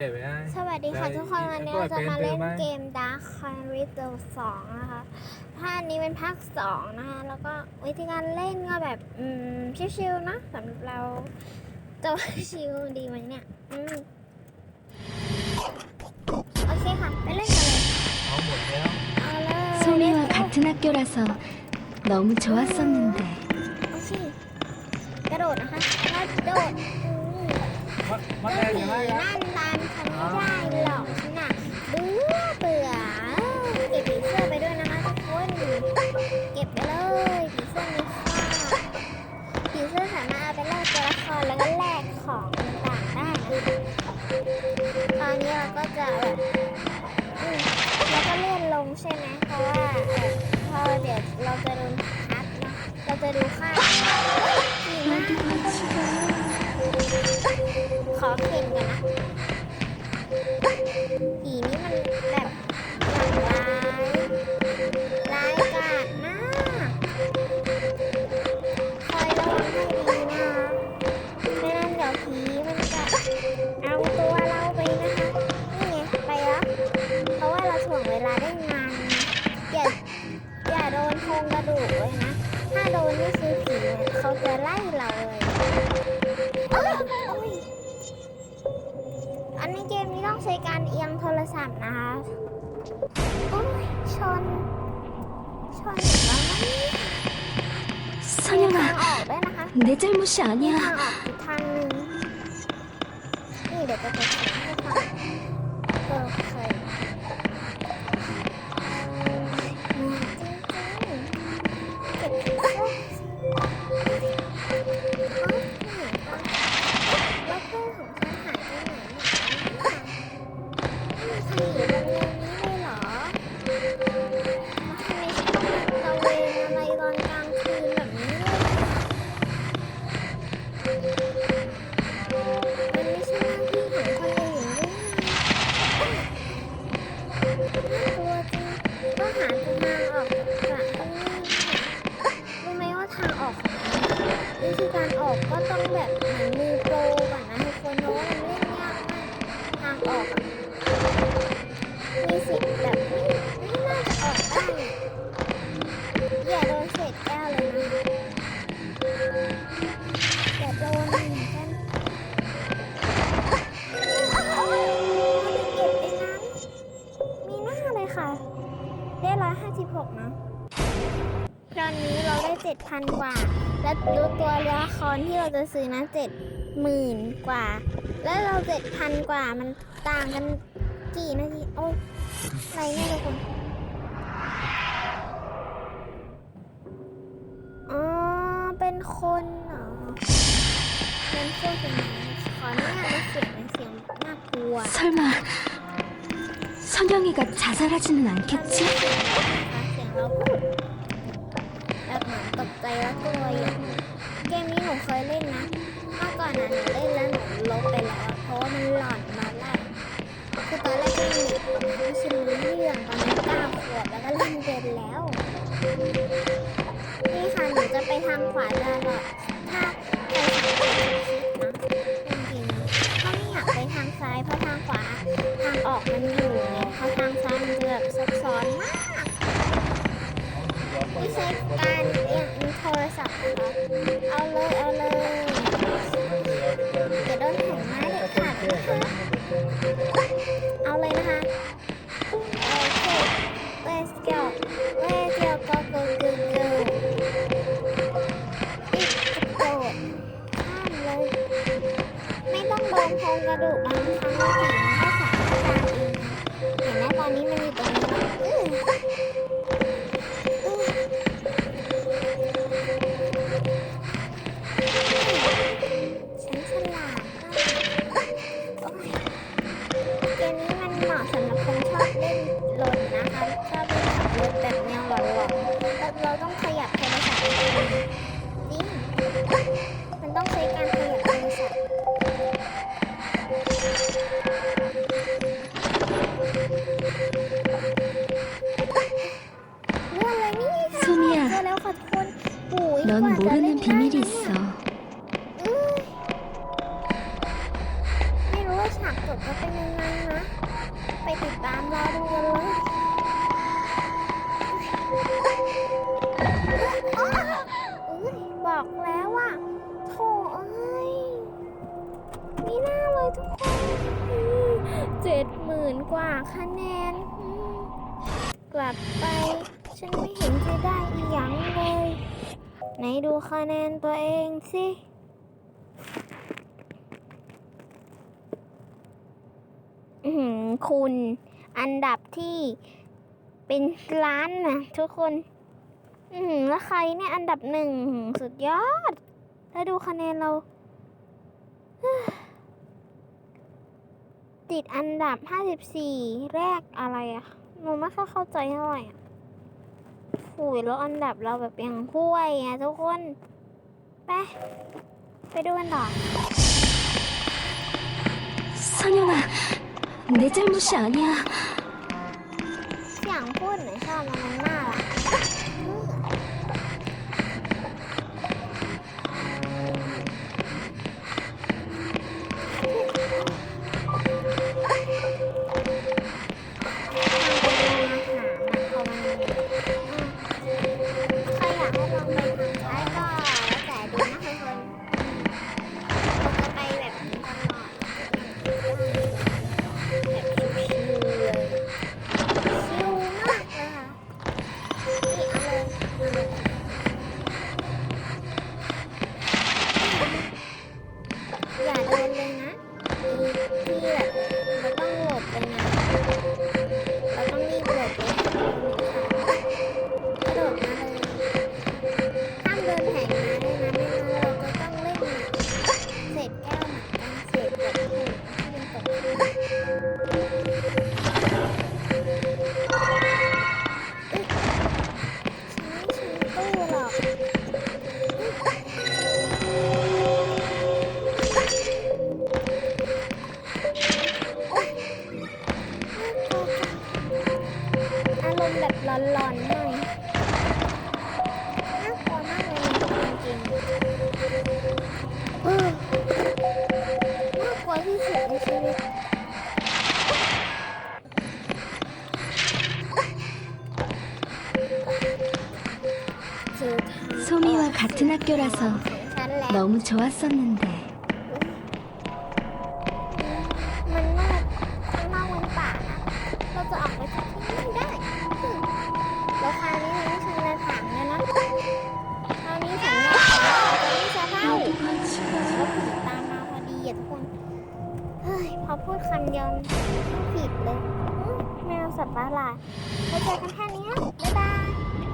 ไปได้ สวัสดีค่ะ ได้ ทุกคนวันนี้เราจะมาเล่นเกม Dark c a r r y ตัว2นะคะภาคนี้เป็นภาค 2 นะคะ แล้วก็วิธีการเล่นก็แบบ อืม ชิวๆนะสำหรับเราจะว่าชิวดีไหมเนี่ย อืม โอเคค่ะ ไปเล่นกันเลย เอาหมดแล้ว เอาเลย 소미와 Let's go 같은 학교라서 너무 좋았었는데 โอเคกระโดดนะคะกระโดดอืม มามา เจ้า ได้ ผี ยังไงครับ นั่นตา เข็นกันนะผีนี่มันแบบอย่างร้ายร้ายกาจมากคอยระวังให้ดีนะคะไม่งั้นเดี๋ยวผีมันจะเอาตัวเราไปนะคะนี่ไงไปแล้วเพราะว่าเราถ่วงเวลาได้นานนะอย่าอย่าโดนโครงกระดูกเลยนะ ถ้าโดนนี่คือผีเขาจะไล่เราเลย ในเกมนี้ต้องใช้การเอียงโทรศัพท์นะคะโอ้ยชน ชนソニมีทางออกด้วยนะคะが出ちゃいましたアニมีทาャงออกอีกทางหนึ่งนี่เดี๋ยวจะไปทาง วิธีการออกก็ต้องแบบเหมือน แบบไม่น่าจะออกได้อย่าโดนเศษแก้วเลยนะอย่าโดนหมิ่นกันเอาไปเก็บในนั้นมีหน้าเลยค่ะ ได้ร้อยห้าสิบหกนะตอนนี้เราได้เจ็ดพันกว่า และดูตัวละครที่เราจะซื้อนะเจ็ดหมื่นกว่า แล้วเราเจ็ดพันกว่ามันต่างกันกี่นาทีโอ้ อะไรเนี่ยทุกคน อ๋อ เป็นคนเหรอ เป็นพวกเป็นขออนุญาตไม่เสียงเป็นเสียงน่ากลัว 설마 선영이가 자살하지는 มันไม่ 않겠지? เสียงนะคะเสียงเราพูดแบบเหมือนตกใจแล้วกลัวอยู่เกมนี้หนูเคยเล่นนะเมื่อก่อนน่ะหนูเล่นแล้วหนูลบไปแล้วอะเพราะว่ามันหลอนมาแรกคือตอนแรกก็ยังเด็กอยู่นะไม่ชินรู้เรื่องตอน เราต้องขยับโทรศัพท์นี่มันต้องใช้การขยับโทรศัพท์เรื่องอะไรนี่ค่ะ 소미 야, แล้วค่ะทุกคนปุ๋ยกว่า넌 จะเล่น 모르는 ได้ 비밀이 เนี่ย 있 어. ลับไป ฉันไม่เห็นจะได้อีหยังเลย ไหนดูคะแนนตัวเองสิคุณอันดับที่เป็นล้านนะทุกคน อืแล้วใครเนี่ยอันดับหนึ่งสุดยอด แล้วดูคะแนนเรา ติดอันดับ 54 แรกอะไรอะ หนูไม่ค่อยเข้าใจเท่าไหร่ฝูยแล้วอันดับเราแบบยังห่วยอะทุกคน ไป ไปดูกันต่อซอนยาเดจมุชาเนี่ยเสียงพูดหนูชอบมันม 一二三 소미와 같은 학교라서 ฉันแล้ว 너무 좋았었는데 มันมืดข้างนอกมันป่านะเราจะออกไปจากที่นี่ไม่ได้อืมแล้วคราวนี้มันไม่ใช่ในถังเลยนะคราวนี้สัญญาณจะไม่จะเล่า 여기가 แล้ว 지금 ผิดตามมาพอดีอ่ะทุกคน เฮ้ย พอพูดคำเดียวผิดเลยอืมแมวสับประหลาด